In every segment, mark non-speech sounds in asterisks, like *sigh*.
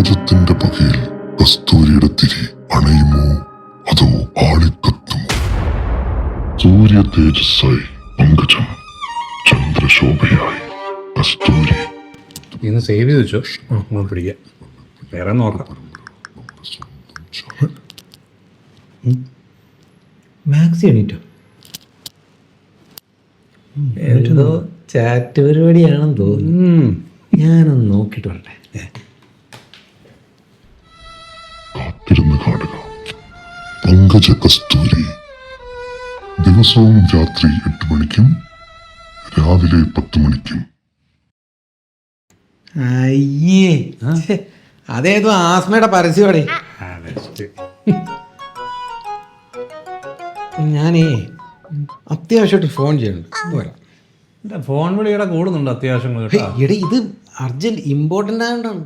ജീവിതത്തിന്റെ പകയിൽ കസ്തൂരിയുടെ തിരി അണയുമോ അതോ ആളിക്കത്തുമോ സൂര്യ തേജസ്സായി പങ്കജം ചന്ദ്രശോഭയായി കസ്തൂരി. ഇന്ന് സേവ് ചെയ്ത് വെച്ചോ? നമ്മൾ പിടിക്കാം. വേറെ നോക്കാം മാക്സി എണീറ്റോ? എന്തോ ചാറ്റ് പരിപാടിയാണെന്ന് തോന്നുന്നു. ഉം. ഞാനൊന്ന് നോക്കിയിട്ട് വരട്ടെ. പങ്കജ കസ്തൂരി ദിവസവും രാത്രി എട്ട് മണിക്കും രാവിലെ പത്ത് മണിക്കും. അയ്യേ അതേതോ ആസ്മയുടെ പരസ്യമാടേ. ഞാനേ അത്യാവശ്യമായിട്ട് ഫോൺ പോരാ എന്റെ ഫോൺ വിളിയുടെ കൂടുന്നുണ്ട് അത്യാവശ്യം എടേ ഇത് അർജന്റ് ഇമ്പോർട്ടന്റ് ആയതുകൊണ്ടാണ്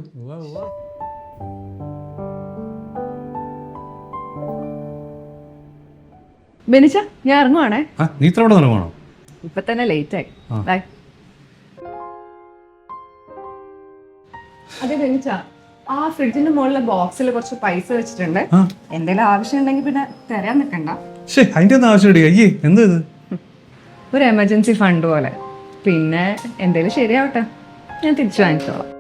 ബെനിച്ച ഞാൻ ഇറങ്ങുവാണേ. നീ ഇത്ര ഇവിടെ ഇറങ്ങുവാണോ? ഇപ്പൊ തന്നെ ലേറ്റ് ആയി. ബൈ അതെ ബെനിച്ച. ആ ഫ്രിഡ്ജിന്റെ മുകളിലെ ബോക്സിൽ കുറച്ച് പൈസ വെച്ചിട്ടുണ്ട്. എന്തെങ്കിലും ആവശ്യം ഉണ്ടെങ്കിൽ പിന്നെ തരാൻ നിൽക്കണ്ട അതിന്റെ ഒന്നും ആവശ്യം അയ്യേ എന്ത് ഇത്? ഒരു എമർജൻസി ഫണ്ട് പോലെ. പിന്നെ എന്തെങ്കിലും ശരിയാവട്ടെ. ഞാൻ തിരിച്ചു വാങ്ങിച്ചോളാം.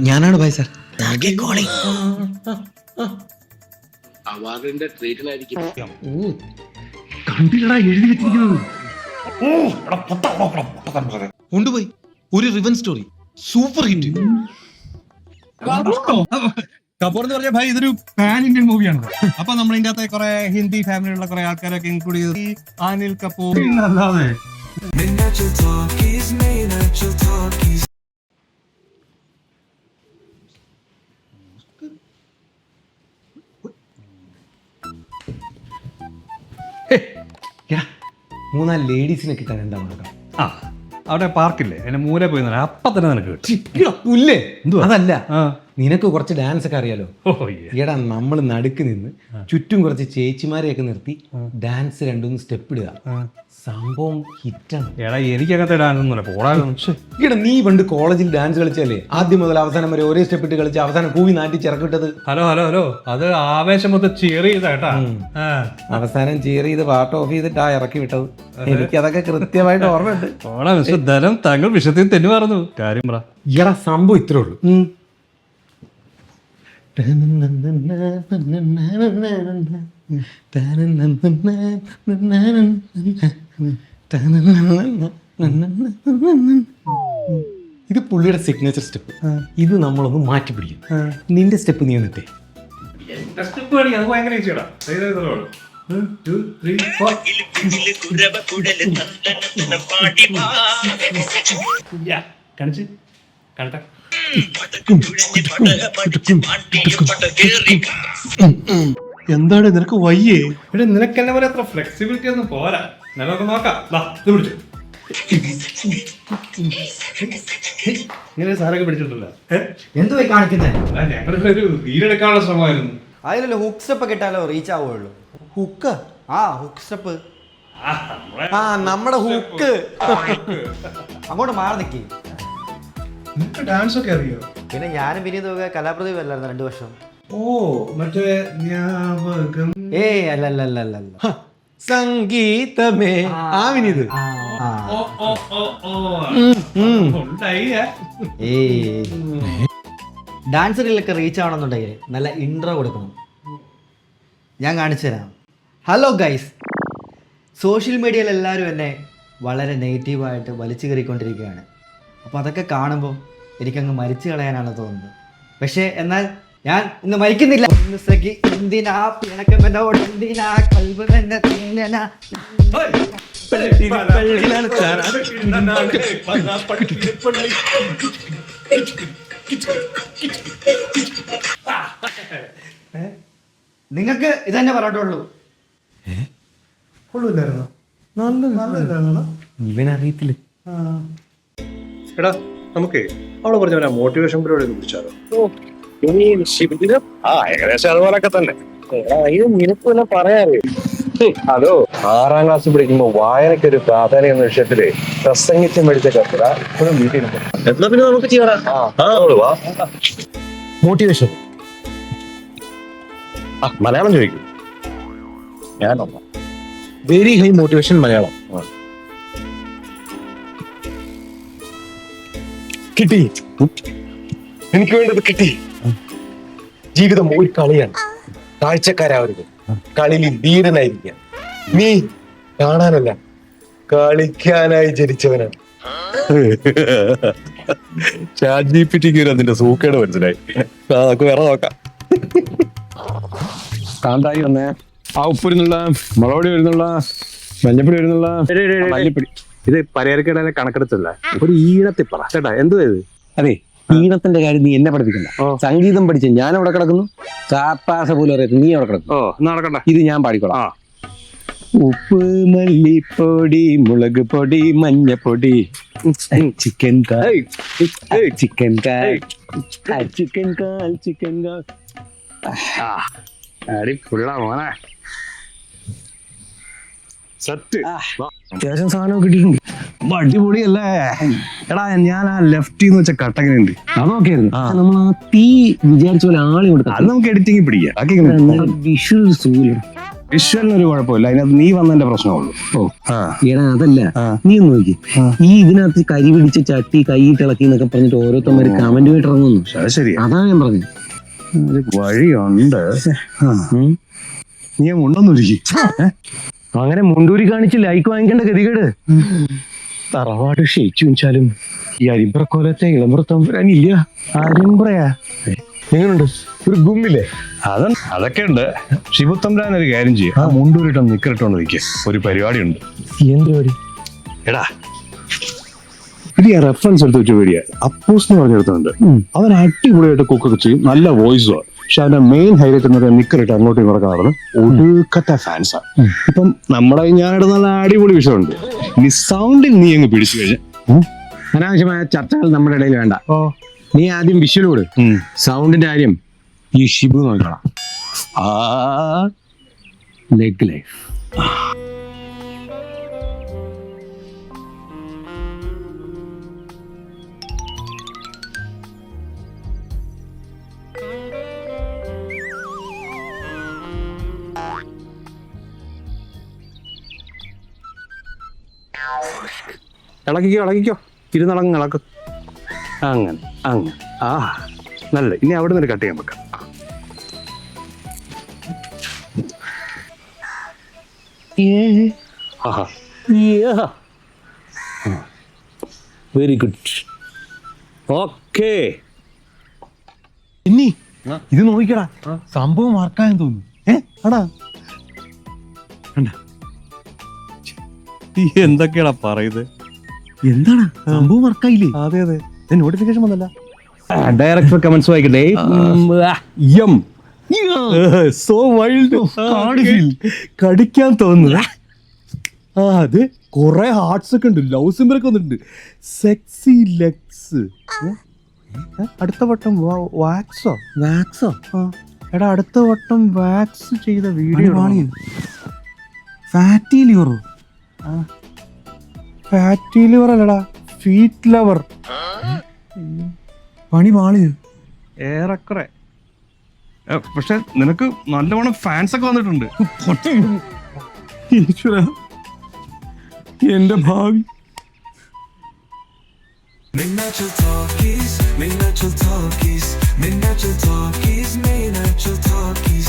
ഞാനാണ് ഭായ് സാർ അവാർഡിന്റെ ട്രീറ്റിനായിരിക്കും കൊണ്ടുപോയി. ഒരു റിവൻ സ്റ്റോറി. Super hit. കപൂർ എന്ന് പറഞ്ഞ ഭായി ഇതൊരു പാൻ ഇന്ത്യൻ മൂവിയാണ് അപ്പൊ നമ്മൾ ഇതിന്റെ അകത്തെ കുറെ ഹിന്ദി ഫാമിലിയുള്ള കുറെ ആൾക്കാരൊക്കെ ഇൻക്ലൂഡ് ചെയ്ത് അനിൽ കപൂർ. അല്ലാതെ *laughs* മൂന്നാൽ ലേഡീസിനെ കിട്ടാൻ എന്താ മാർഗം? ആ അവിടെ പാർക്കില്ലേ? അതിന്റെ മൂല പോയി നിന്നാ അപ്പൊ തന്നെ നിനക്ക് കിട്ടും. അതല്ല. ആ. നിനക്ക് കുറച്ച് ഡാൻസ് ഒക്കെ അറിയാലോ? ഈടാ നമ്മൾ നടുക്ക് നിന്ന് ചുറ്റും കുറച്ച് ചേച്ചിമാരെയൊക്കെ നിർത്തി ഡാൻസ് രണ്ടൊന്ന് സ്റ്റെപ്പ് ഇടുക. സംഭവം ഹിറ്റാണ്. എടാ എനിക്കകത്തെ ഡാൻസ് ഒന്നുമില്ല. എടാ നീ പണ്ട് കോളേജിൽ ഡാൻസ് കളിച്ചല്ലേ ആദ്യം മുതൽ അവസാനം വരെ ഒരേ സ്റ്റെപ്പ് ഇട്ട് കളിച്ച് അവസാനം കൂവി നാട്ടി ചിറക്കിട്ടത്. Hello hello hello. അത് ആവേശം മൊത്തം ചിയർ അവസാനം ചീർ ചെയ്ത് പാട്ട് ഓഫ് ചെയ്തിട്ടാ ഇറക്കി വിട്ടത്. എനിക്ക് അതൊക്കെ കൃത്യമായിട്ട് ഓർമ്മയുണ്ട്. താങ്കൾ വിഷത്തിൽ തെന്നു പറഞ്ഞു കാര്യം പറ. സംഭവം ഇത്രേ ഉള്ളൂ. ഇത് പുള്ളിയുടെ സിഗ്നേച്ചർ സ്റ്റെപ്പ് ഇത് നമ്മളൊന്ന് മാറ്റി പിടിക്കും. നിന്റെ സ്റ്റെപ്പ് നീ എന്നിട്ടേ അത് ഭയങ്കര ഈസിയാടാ കാണിച്ച്. കണ്ടേ? എന്താണ് നിനക്ക് വയ്യേ? ഇവിടെ നിനക്കെന്നെ പോലെ അത്ര ഫ്ലെക്സിബിലിറ്റി ഒന്നും പോരാ. നിനക്ക് നോക്കാം. ഇത് പിടിച്ചു. ഇങ്ങനെ സാറൊക്കെ പിടിച്ചിട്ടുണ്ടല്ലോ. എന്തുപോയി കാണിക്കുന്നത് ഞങ്ങളുടെ ഒരു വീടെടുക്കാനുള്ള ശ്രമമായിരുന്നു. അതിലല്ലോ ഹുക്ക് സ്റ്റെപ്പ് കിട്ടാലോ റീച്ച് ആവുള്ളൂ. ഹുക്ക് ആ ഹുക്ക് സ്റ്റെപ്പ് ആ, നമ്മുടെ ഹുക്ക് അങ്ങോട്ട് മാറി നിൽക്കി നിനക്ക് ഡാൻസ് ഒക്കെ അറിയോ? പിന്നെ ഞാനും വിനീതൊക്കെ കലാപ്രതിഭ അല്ലായിരുന്നു രണ്ടു വർഷം. ഓ മറ്റേ ജ്ഞാപകം. ഏ അല്ല അല്ല അല്ല അല്ല സംഗീതമേ. ആ വിനീത്. ആ, ഓ ഓ ഓ ഓ. ഉണ്ടായി. ഏ? ഏയ് ഡാൻസ് റീലൊക്കെ റീച്ച് ആവണമെന്നുണ്ടെങ്കിൽ നല്ല ഇൻട്രോ കൊടുക്കണം. ഞാൻ കാണിച്ചു തരാം. ഹലോ ഗൈസ് സോഷ്യൽ മീഡിയയിൽ എല്ലാവരും എന്നെ വളരെ നെഗറ്റീവായിട്ട് വലിച്ചു കയറിക്കൊണ്ടിരിക്കുകയാണ്. അപ്പോൾ അതൊക്കെ കാണുമ്പോൾ എനിക്കങ്ങ് മരിച്ചു കളയാനാണ് തോന്നുന്നത്. പക്ഷേ എന്നാൽ ഞാൻ ഇന്ന് മരിക്കുന്നില്ല. ഒന്ന് സഖി, എന്തിനാ എന്തിനാ കൽബ് തന്നെ തിന്നനാ? നിങ്ങൾക്ക് പറഞ്ഞിട്ടുള്ളൂ. കൊള്ളൂല്ലായിരുന്നോ? നല്ലതായിരുന്നോ ഇവനറിയത്തില്ല. എടാ നമുക്കേ അവളെ പറഞ്ഞ മോട്ടിവേഷൻ പരിപാടി പിടിച്ചാലോ ആ ഏകദേശം അതുപോലൊക്കെ തന്നെ. ഇത് നിനക്ക് വല്ല പറയാറിയോ? ഹലോ ആറാം ക്ലാസ് പഠിക്കുമ്പോ വായനയ്ക്ക് ഒരു പ്രാധാന്യം എന്ന വിഷയത്തിൽ പ്രസംഗിച്ച് മേടിച്ച കത്തില ഇപ്പോഴും വീട്ടിൽ എന്നാ പിന്നെ നമുക്ക് ചെയ്യണം വാ. മോട്ടിവേഷൻ മലയാളം ചോദിക്കും. ഞാൻ വെരി ഹൈ മോട്ടിവേഷൻ മലയാളം. കിട്ടി. എനിക്ക് വേണ്ടത് കിട്ടി. ജീവിതം ഒരു കളിയാണ്. കാഴ്ചക്കാരാവരുത്. കളിയിൽ ധീരനായിരിക്കുക നീ കാണാനല്ല കളിക്കാനായി ജനിച്ചവനാണ്. ചാറ്റ് ജി പി ടിക്ക് അതിന്റെ സൂക്കേട് മനസ്സിലായി. നമുക്ക് വേറെ നോക്കാം. കാന്തായി വന്നേ. ആ ഉപ്പുരുന്നുള്ള മുളകൊടി വരുന്നുള്ള മഞ്ഞപ്പൊടി വരുന്നുള്ള മല്ലിപ്പൊടി. ഇത് പരിഹരിക്കടയിലെ കണക്കെടുത്തില്ല. ഒരു ഈണത്തിൽ പറ. ചേട്ടാ എന്തുവാ ഇത്? അതെ ഈണത്തിന്റെ കാര്യം നീ എന്നെ പഠിപ്പിക്കണ്ട സംഗീതം പഠിച്ച് ഞാൻ അവിടെ കിടക്കുന്നു? കാപ്പാസ പോലെ അറിയാം നീ അവിടെ കിടക്കുന്നു? ഓ നടക്കണ്ട ഇത് ഞാൻ പാടിക്കോളാം. ഉപ്പ് മല്ലിപ്പൊടി മുളക് പൊടി മഞ്ഞപ്പൊടി. ചിക്കൻ കാൽ ചിക്കൻ കാൽ ചിക്കൻ കാൽ ചിക്കൻ കാൽ അടിപൊളിടാ മോനെ. അത്യാവശ്യം സാധനം കിട്ടിയിട്ടുണ്ട്. അടിപൊളിയല്ലേ? എടാ ഞാൻ ആ ലെഫ്റ്റ് എന്ന് വെച്ച കട്ടങ്ങനുണ്ട് അത് നോക്കിയായിരുന്നു. നമ്മൾ ആ തീ വിചാരിച്ച പോലെ ആളി കൊടുക്കാം അത് നമുക്ക് എഡിറ്റിംഗ് പിടിക്കാം. വിഷ്വൽ വിഷ്വലിന് ഒരു കുഴപ്പമില്ല. അതിനകത്ത് നീ വന്നതിന്റെ പ്രശ്നമുള്ളൂ. ഓ. എടാ അതല്ല. നീ ഒന്ന് നോക്കി. ഈ ഇതിനകത്ത് കരി പിടിച്ച് ചട്ടി കൈയിട്ട് ഇളക്കി എന്നൊക്കെ പറഞ്ഞിട്ട് ഓരോരുത്തന്മാര് കമന്റ് ആയിട്ട് ഇറങ്ങുന്നു. ശരി അതാണ് ഞാൻ പറഞ്ഞത് വഴിയുണ്ട്. നീ നീ മുണ്ടൊന്നുരുക്കി അങ്ങനെ മുണ്ടൂരി കാണിച്ച് ലൈക്ക് വാങ്ങിക്കേണ്ട ഗതികേട്. തറവാട് ക്ഷയിച്ചു വെച്ചാലും ഈ അരിമ്പ്രക്കോലത്തെ ഇളമ്പുറത്തം വരാനില്ല. അരിമ്പ്രയാ? എങ്ങനെയുണ്ട് ഒരു ഗുമ്മില്ലേ അത അതൊക്കെ ഉണ്ട്. ശിവത്തമ്പരാൻ ഒരു കാര്യം ചെയ്യും. ആ മുണ്ടൂരിട്ടൊന്ന് നിക്കറിട്ടോണ്ട് നിൽക്കുക ഒരു പരിപാടി ഉണ്ട് എന്ത് പരിപാടി? എടാ ഇത് ഞാൻ റെഫറൻസ് എടുത്ത് വെച്ച വീഡിയോ അപ്പോസ് എന്ന് പറഞ്ഞെടുത്തുണ്ട് അവൻ അടിപൊളിയായിട്ട് കുക്കൊക്കെ ചെയ്യും. നല്ല വോയിസും പക്ഷെ അവന്റെ മെയിൻ ഹൈലൈറ്റ് എന്ന് പറയുന്നത് നിക്കറിട്ട് അങ്ങോട്ടും ഇങ്ങോട്ടൊക്കെ നടന്ന് ഒടുക്കത്തെ ഫാൻസാ ഇപ്പം നമ്മുടെ ഞാനിടുന്ന നല്ല അടിപൊളി വിഷയമുണ്ട്. നീ സൗണ്ടിൽ നീ അങ്ങ് പിടിച്ചു കഴിഞ്ഞാൽ അനാവശ്യമായ ചർച്ചകൾ നമ്മുടെ ഇടയിൽ വേണ്ട. നീ ആദ്യം വിഷ്വൽ കൊടു സൗണ്ടിന്റെ കാര്യം ഈ ഷിബു നോക്കണം ആ ലെഗ് ലൈഫ് ഇളക്കിക്കോ ഇളകിക്കോ ഇരുന്നളങ്ങ് ഇളക്ക്. അങ്ങനെ അങ്ങനെ. ആ നല്ല. ഇനി അവിടെ നിന്ന് കട്ട് ചെയ്യാൻ വെക്കാം. വെരി ഗുഡ് ഓക്കേ ഇനി ഇത് നോക്കിക്കടാ. സംഭവം മറക്കാൻ തോന്നുന്നു. ഏ? അടാ. ഈ എന്തൊക്കെയാടാ പറയുന്നത്? എന്താണ്? സംഭവം വർക്കായില്ലേ? അതെ അതെ. നോട്ടിഫിക്കേഷൻ വന്നല്ല ഡയറക്ടർ കമന്റ്സ് വായിക്കട്ടെ. യം. സോ വൈൽഡ് കടിക്കാൻ തോന്നുന്നു. ആ. അത് കുറെ ഹാർട്സ് ഒക്കെ ഉണ്ട്. ലവ് സിംബൽ ഒക്കെ വന്നിട്ടുണ്ട്. സെക്സി ലെഗ്സ് അടുത്ത വട്ടം വാക്സോ വാക്സോ എടാ അടുത്ത വട്ടം വാക്സ് ചെയ്ത വീഡിയോ ഫാറ്റി ലിവറോ ഫാറ്റി ലിവർ അല്ലടാ സ്വീറ്റ് ലവർ പണി പാളി ഏറെക്കുറെ പക്ഷെ നിനക്ക് നല്ലവണ്ണം ഫാൻസ് ഒക്കെ വന്നിട്ടുണ്ട് ഈശ്വര എന്റെ ഭാവി Miniature talkies, miniature talkies, miniature talkies, miniature talkies.